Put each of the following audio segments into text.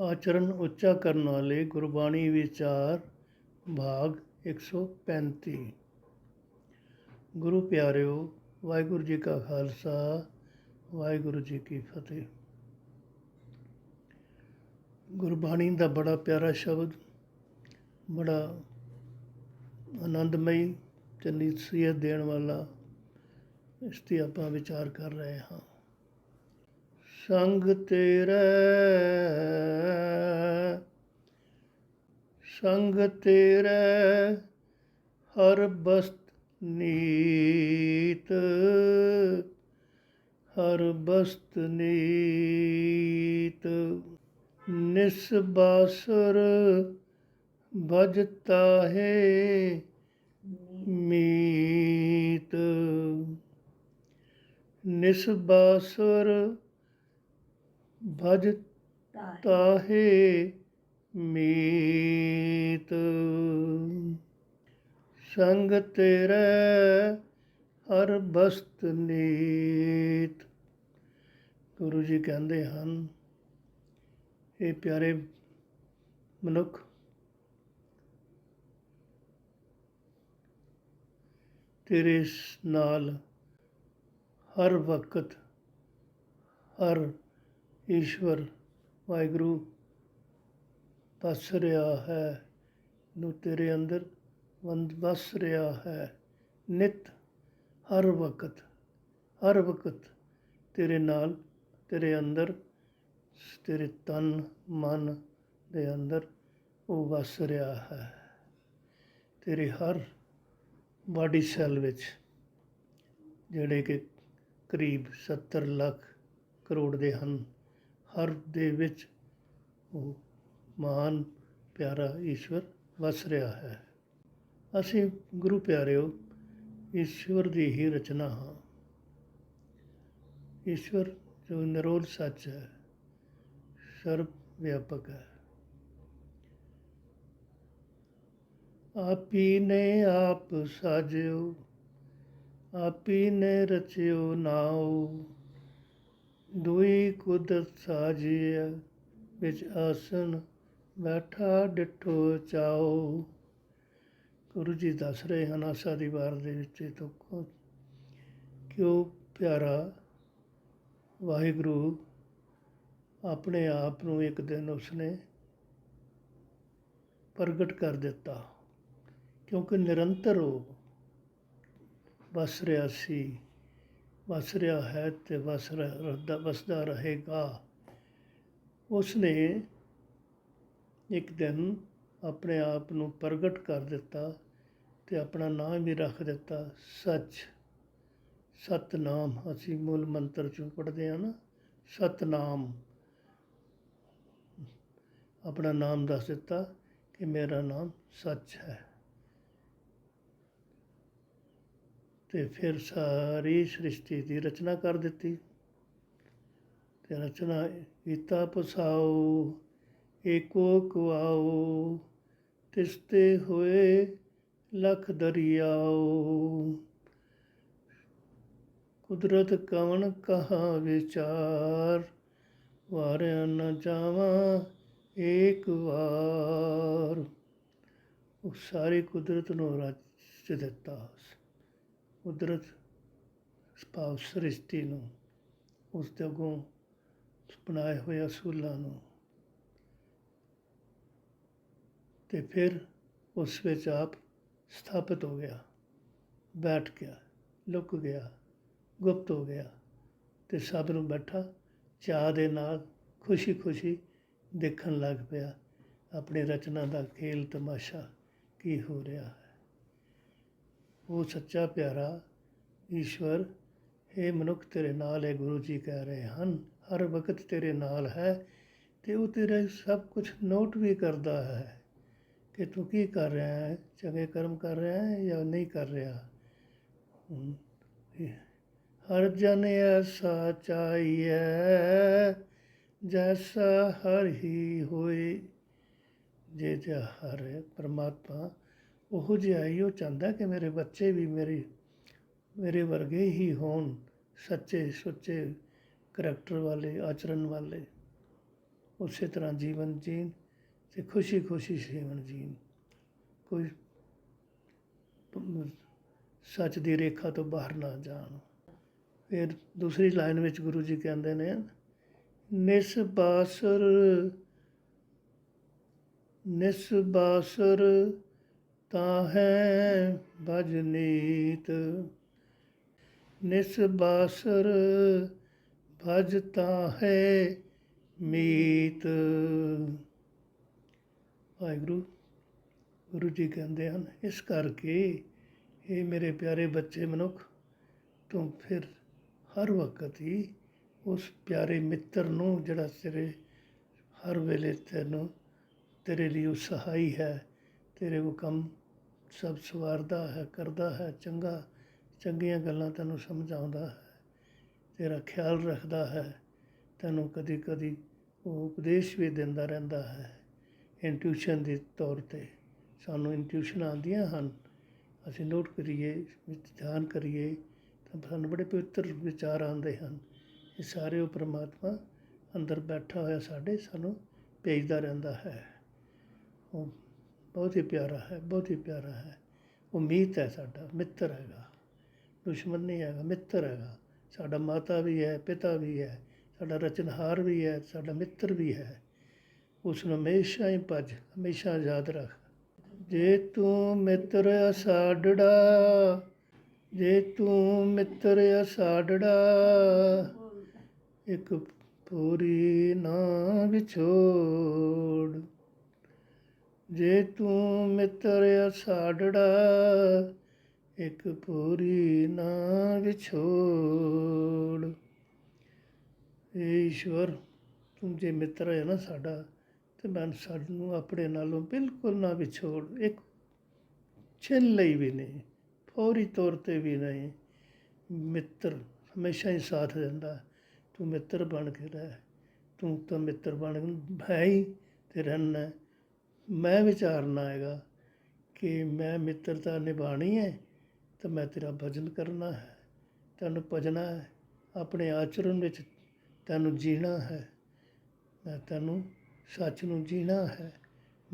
ਆਚਰਨ ਉੱਚਾ ਕਰਨ ਵਾਲੇ ਗੁਰਬਾਣੀ ਵਿਚਾਰ, ਭਾਗ 135 ਗੁਰੂ ਪਿਆਰਿਓ, ਵਾਹਿਗੁਰੂ ਜੀ ਕਾ ਖਾਲਸਾ, ਵਾਹਿਗੁਰੂ ਜੀ ਕੀ ਫਤਿਹ। ਗੁਰਬਾਣੀ ਦਾ ਬੜਾ ਪਿਆਰਾ ਸ਼ਬਦ, ਬੜਾ ਆਨੰਦਮਈ ਤੇ ਨਸੀਹਤ ਦੇਣ ਵਾਲਾ ਇਸ ਤੇ ਆਪਾਂ ਵਿਚਾਰ ਕਰ ਰਹੇ ਹਾਂ। ਸੰਗ ਤੇਰਾ ਸੰਗ ਤੇਰਾ ਹਰ ਬਸਤ ਨੀਤ, ਹਰ ਬਸਤ ਨੀਤ। ਨਿਸਬਾਸਰ ਭਜਤਾ ਹੈ ਮੀਤ। ਨਿਸਬਾਸੁਰ ਭਜ ਤਾਹੇ। ਮੀਤ। ਸੰਗ ਤੇਰੇ ਹਰ ਬਸਤ ਨੀਤ। ਗੁਰੂ ਜੀ ਕਹਿੰਦੇ ਹਨ ਇਹ ਪਿਆਰੇ ਮਨੁੱਖ ਤੇਰੇ ਨਾਲ ਹਰ ਵਕਤ ਹਰ ਈਸ਼ਵਰ, ਵਾਹਿਗੁਰੂ ਵਸ ਰਿਹਾ ਹੈ, ਨੂੰ ਤੇਰੇ ਅੰਦਰ ਵੰਦ ਵਸ ਰਿਹਾ ਹੈ। ਨਿਤ, ਹਰ ਵਕਤ ਹਰ ਵਕਤ ਤੇਰੇ ਨਾਲ, ਤੇਰੇ ਅੰਦਰ, ਤੇਰੇ ਤਨ, ਮਨ ਦੇ ਅੰਦਰ ਉਹ ਵਸ ਰਿਹਾ ਹੈ। ਤੇਰੇ ਹਰ ਬਾਡੀ ਸੈੱਲ ਵਿੱਚ, ਜਿਹੜੇ ਕਿ ਕਰੀਬ 70 ਲੱਖ ਕਰੋੜ ਦੇ ਹਨ ਹਰ ਦੇ ਵਿੱਚ ਉਹ ਮਹਾਨ ਪਿਆਰਾ ਈਸ਼ਵਰ ਵਸ ਰਿਹਾ ਹੈ। ਅਸੀਂ ਗੁਰੂ ਪਿਆਰਿਓ, ਈਸ਼ਵਰ ਦੀ ਹੀ ਰਚਨਾ ਹਾਂ। ਈਸ਼ਵਰ ਜੋ ਨਿਰੋਲ ਸੱਚ ਹੈ, ਸਰਬ ਵਿਆਪਕ ਹੈ। ਆਪੀ ਨੇ ਆਪ ਸਾਜਿਓ, ਆਪੀ ਨੇ ਰਚਿਓ ਨਾਉ। ਦੁਈ ਕੁਦਰਤ ਸਾਜਿਆ ਵਿੱਚ ਆਸਣ ਬੈਠਾ ਡਿਠੋ ਚਾਓ। ਗੁਰੂ ਜੀ ਦੱਸ ਰਹੇ ਹਨ ਆਸਾ ਦੀ ਵਾਰ ਦੇ ਵਿੱਚ ਇਹ ਤੋਂ ਕਿਉਂ ਪਿਆਰਾ ਵਾਹਿਗੁਰੂ ਆਪਣੇ ਆਪ ਨੂੰ ਇੱਕ ਦਿਨ ਉਸਨੇ ਪ੍ਰਗਟ ਕਰ ਦਿੱਤਾ, ਕਿਉਂਕਿ ਨਿਰੰਤਰ ਉਹ ਵਸ ਰਿਹਾ ਸੀ। ਵਸ ਰਿਹਾ ਹੈ ਤੇ ਵਸ ਰਿਹਾ ਵਸਦਾ ਰਹੇਗਾ। ਉਸ ਨੇ ਇੱਕ ਦਿਨ ਆਪਣੇ ਆਪ ਨੂੰ ਪ੍ਰਗਟ ਕਰ ਦਿੱਤਾ ਤੇ ਆਪਣਾ ਨਾਮ ਵੀ ਰੱਖ ਦਿੱਤਾ। ਸੱਚ, ਸਤਨਾਮ, ਅਸੀਂ ਮੂਲ ਮੰਤਰ ਚੋਂ ਪੜ੍ਹਦੇ ਹਾਂ ਨਾ, ਸਤਨਾਮ। ਆਪਣਾ ਨਾਮ ਦੱਸ ਦਿੱਤਾ ਕਿ ਮੇਰਾ ਨਾਮ ਸੱਚ ਹੈ। ਤੇ ਫਿਰ ਸਾਰੀ ਸ੍ਰਿਸ਼ਟੀ ਦੀ ਰਚਨਾ ਕਰ ਦਿੱਤੀ। ਤੇ ਰਚਨਾ ਕੀਤਾ ਪਸਾਓ ਏਕੋ ਕੁਆਉ ਤਿਸਤੇ ਹੋਏ ਲਖ ਦਰਿਆਓ ਕੁਦਰਤ ਕਵਣ ਕਹਾ ਵਿਚਾਰ, ਵਾਰਿਆ ਨ ਜਾਵਾਂ ਏਕ ਵਾਰ। ਉਹ ਸਾਰੀ ਕੁਦਰਤ ਨੂੰ ਰਚ ਦਿੱਤਾ। ਕੁਦਰਤ ਭਾਵ ਸ੍ਰਿਸ਼ਟੀ ਨੂੰ, ਉਸ ਦੇ ਅੱਗੋਂ ਬਣਾਏ ਹੋਏ ਅਸੂਲਾਂ ਨੂੰ ਤੇ ਫਿਰ ਉਸ ਵਿੱਚ ਆਪ ਸਥਾਪਿਤ ਹੋ ਗਿਆ, ਬੈਠ ਗਿਆ, ਲੁਕ ਗਿਆ, ਗੁਪਤ ਹੋ ਗਿਆ ਤੇ ਸਭ ਨੂੰ ਬੈਠਾ ਚਾਹ ਦੇ ਨਾਲ ਖੁਸ਼ੀ ਖੁਸ਼ੀ ਦੇਖਣ ਲੱਗ ਪਿਆ, ਆਪਣੀ ਰਚਨਾ ਦਾ ਖੇਲ ਤਮਾਸ਼ਾ ਕੀ ਹੋ ਰਿਹਾ ਹੈ। ਉਹ ਸੱਚਾ ਪਿਆਰਾ ਈਸ਼ਵਰ ਇਹ ਮਨੁੱਖ ਤੇਰੇ ਨਾਲ ਹੈ ਗੁਰੂ ਜੀ ਕਹਿ ਰਹੇ ਹਨ, ਹਰ ਵਕਤ ਤੇਰੇ ਨਾਲ ਹੈ ਤੇ ਉਹ ਤੇਰਾ ਸਭ ਕੁਝ ਨੋਟ ਵੀ ਕਰਦਾ ਹੈ ਕਿ ਤੂੰ ਕੀ ਕਰ ਰਿਹਾ ਹੈ, ਚੰਗੇ ਕਰਮ ਕਰ ਰਿਹਾ ਹੈ ਜਾਂ ਨਹੀਂ ਕਰ ਰਿਹਾ। ਹਰ ਜਨ ਐਸਾ ਚਾਹੀਏ ਜੈਸਾ ਹਰ ਹੀ ਹੋਏ, ਜੇ ਜੇ ਹਰ ਪਰਮਾਤਮਾ ਉਹੋ ਜਿਹਾ ਹੀ ਉਹ ਚਾਹੁੰਦਾ ਕਿ ਮੇਰੇ ਬੱਚੇ ਵੀ ਮੇਰੀ, ਮੇਰੇ ਵਰਗੇ ਹੀ ਹੋਣ, ਸੱਚੇ ਸੁੱਚੇ ਕਰੈਕਟਰ ਵਾਲੇ, ਆਚਰਣ ਵਾਲੇ। ਉਸੇ ਤਰ੍ਹਾਂ ਜੀਵਨ ਜੀਣ ਤੇ ਖੁਸ਼ੀ ਖੁਸ਼ੀ ਜੀਵਨ ਜੀਣ। ਕੋਈ ਸੱਚ ਦੀ ਰੇਖਾ ਤੋਂ ਬਾਹਰ ਨਾ ਜਾਣ। ਫਿਰ ਦੂਸਰੀ ਲਾਈਨ ਵਿੱਚ ਗੁਰੂ ਜੀ ਕਹਿੰਦੇ ਨੇ, ਨਿਸ ਬਾਸਰ ਨਿਸ ਬਾਸਰ ਤਾਂ ਹੈ ਭਜਨੀਤ ਨਿਸ ਬਾਸਰ ਭਜ ਤਾਂ ਹੈ ਮੀਤ। ਵਾਹਿਗੁਰੂ, ਗੁਰੂ ਜੀ ਕਹਿੰਦੇ ਹਨ, ਇਸ ਕਰਕੇ ਇਹ ਮੇਰੇ ਪਿਆਰੇ ਬੱਚੇ ਮਨੁੱਖ, ਤੂੰ ਫਿਰ ਹਰ ਵਕਤ ਹੀ ਉਸ ਪਿਆਰੇ ਮਿੱਤਰ ਨੂੰ, ਜਿਹੜਾ ਤੇਰੇ ਹਰ ਵੇਲੇ ਤੈਨੂੰ, ਤੇਰੇ ਲਈ ਉਹ ਸਹਾਈ ਹੈ, ਤੇਰੇ ਉਹ ਕੰਮ ਸਭ ਸਵਾਰਦਾ ਹੈ, ਕਰਦਾ ਹੈ, ਚੰਗਾ, ਚੰਗੀਆਂ ਗੱਲਾਂ ਤੈਨੂੰ ਸਮਝਾਉਂਦਾ ਹੈ, ਤੇਰਾ ਖਿਆਲ ਰੱਖਦਾ ਹੈ, ਤੈਨੂੰ ਕਦੀ ਕਦੀ ਉਹ ਉਪਦੇਸ਼ ਵੀ ਦਿੰਦਾ ਰਹਿੰਦਾ ਹੈ ਇੰਟਿਊਸ਼ਨ ਦੇ ਤੌਰ ਤੇ। ਸਾਨੂੰ ਇੰਟਿਊਸ਼ਨ ਆਉਂਦੀਆਂ ਹਨ। ਅਸੀਂ ਨੋਟ ਕਰੀਏ, ਵਿੱਚ ਧਿਆਨ ਕਰੀਏ, ਤਾਂ ਸਾਨੂੰ ਬੜੇ ਪਵਿੱਤਰ ਵਿਚਾਰ ਆਉਂਦੇ ਹਨ। ਇਹ ਸਾਰੇ ਉਹ ਪ੍ਰਮਾਤਮਾ ਅੰਦਰ ਬੈਠਾ ਹੋਇਆ ਸਾਡੇ ਸਾਨੂੰ ਭੇਜਦਾ ਰਹਿੰਦਾ ਹੈ। ਉਹ ਬਹੁਤ ਹੀ ਪਿਆਰਾ ਹੈ, ਬਹੁਤ ਹੀ ਪਿਆਰਾ ਹੈ। ਉਹ ਮੀਤ ਹੈ ਸਾਡਾ, ਮਿੱਤਰ ਹੈਗਾ। ਦੁਸ਼ਮਣ ਨਹੀਂ ਹੈਗਾ, ਮਿੱਤਰ ਹੈਗਾ। ਸਾਡਾ ਮਾਤਾ ਵੀ ਹੈ, ਪਿਤਾ ਵੀ ਹੈ, ਸਾਡਾ ਰਚਨਹਾਰ ਵੀ ਹੈ, ਸਾਡਾ ਮਿੱਤਰ ਵੀ ਹੈ। ਉਸ ਨੂੰ ਹਮੇਸ਼ਾ ਹੀ ਭਜ, ਹਮੇਸ਼ਾ ਯਾਦ ਰੱਖ। ਜੇ ਤੂੰ ਮਿੱਤਰ ਸਾਡੜਾ ਜੇ ਤੂੰ ਮਿੱਤਰ ਸਾਡੜਾ ਇੱਕ ਪੂਰੀ ਨਾ ਵਿਛੋੜ। ਜੇ ਤੂੰ ਮਿੱਤਰ ਸਾਡੜਾ ਇੱਕ ਪੂਰੀ ਨਾ ਵਿਛੋੜ। ਏ ਈਸ਼ਵਰ, ਤੂੰ ਜੇ ਮਿੱਤਰ ਹੈ ਨਾ ਸਾਡਾ, ਤੇ ਮੈਂ ਸਾਨੂੰ ਆਪਣੇ ਨਾਲੋਂ ਬਿਲਕੁਲ ਨਾ ਵਿਛੋੜ। ਇੱਕ ਛਿਨ ਲਈ ਵੀ ਨਹੀਂ, ਫੌਰੀ ਤੌਰ ਤੇ ਵੀ ਨਹੀਂ। ਮਿੱਤਰ ਹਮੇਸ਼ਾ ਹੀ ਸਾਥ ਦਿੰਦਾ, ਤੂੰ ਮਿੱਤਰ ਬਣ ਕੇ ਰਹਿ। ਤੂੰ ਤਾਂ ਮਿੱਤਰ ਬਣ, ਹੈ ਹੀ ਤੇ ਰਹਿਣਾ। ਮੈਂ ਵਿਚਾਰਨਾ ਹੈਗਾ ਕਿ ਮੈਂ ਮਿੱਤਰਤਾ ਨਿਭਾਣੀ ਹੈ, ਤਾਂ ਮੈਂ ਤੇਰਾ ਭਜਨ ਕਰਨਾ ਹੈ। ਤੈਨੂੰ ਭਜਣਾ ਹੈ, ਆਪਣੇ ਆਚਰਣ ਵਿੱਚ ਤੈਨੂੰ ਜੀਣਾ ਹੈ। ਮੈਂ ਤੈਨੂੰ ਸੱਚ ਨੂੰ ਜੀਣਾ ਹੈ।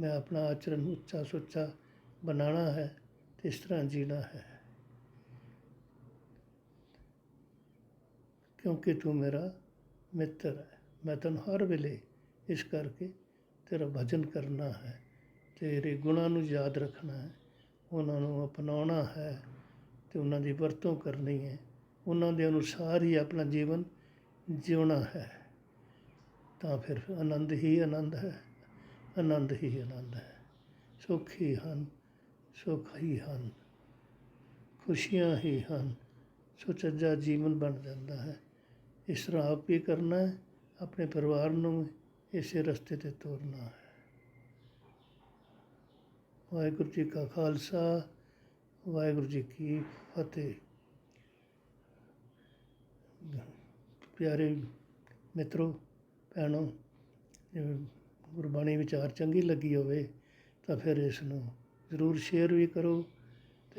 ਮੈਂ ਆਪਣਾ ਆਚਰਣ ਉੱਚਾ ਸੁੱਚਾ ਬਣਾਉਣਾ ਹੈ ਤੇ ਇਸ ਤਰ੍ਹਾਂ ਜੀਣਾ ਹੈ। ਕਿਉਂਕਿ ਤੂੰ ਮੇਰਾ ਮਿੱਤਰ ਹੈ, ਮੈਂ ਤੈਨੂੰ ਹਰ ਵੇਲੇ ਇਸ ਕਰਕੇ ਤੇਰਾ ਭਜਨ ਕਰਨਾ ਹੈ। ਤੇਰੇ ਗੁਣਾਂ ਨੂੰ ਯਾਦ ਰੱਖਣਾ ਹੈ। ਉਹਨਾਂ ਨੂੰ ਅਪਣਾਉਣਾ ਹੈ ਤੇ ਉਹਨਾਂ ਦੀ ਵਰਤੋਂ ਕਰਨੀ ਹੈ। ਉਹਨਾਂ ਦੇ ਅਨੁਸਾਰ ਹੀ ਆਪਣਾ ਜੀਵਨ ਜਿਉਣਾ ਹੈ। ਤਾਂ ਫਿਰ ਆਨੰਦ ਹੀ ਆਨੰਦ ਹੈ। ਆਨੰਦ ਹੀ ਆਨੰਦ ਹੈ। ਸੁੱਖ ਹੀ ਹਨ ਸੁੱਖ ਹੀ ਹਨ। ਖੁਸ਼ੀਆਂ ਹੀ ਹਨ। ਸੁਚੱਜਾ ਜੀਵਨ ਬਣ ਜਾਂਦਾ ਹੈ। ਇਸ ਤਰ੍ਹਾਂ ਆਪ ਵੀ ਕਰਨਾ ਹੈ, ਆਪਣੇ ਪਰਿਵਾਰ ਨੂੰ ਇਸੇ ਰਸਤੇ ਤੇ ਤੋਰਨਾ ਹੈ। ਵਾਹਿਗੁਰੂ ਜੀ ਕਾ ਖਾਲਸਾ, ਵਾਹਿਗੁਰੂ ਜੀ ਕੀ ਫਤਿਹ। ਪਿਆਰੇ ਮਿੱਤਰੋ, ਭੈਣੋ ਗੁਰਬਾਣੀ ਵਿਚਾਰ ਚੰਗੀ ਲੱਗੀ ਹੋਵੇ ਤਾਂ ਫਿਰ ਇਸ ਨੂੰ ਜ਼ਰੂਰ ਸ਼ੇਅਰ ਵੀ ਕਰੋ।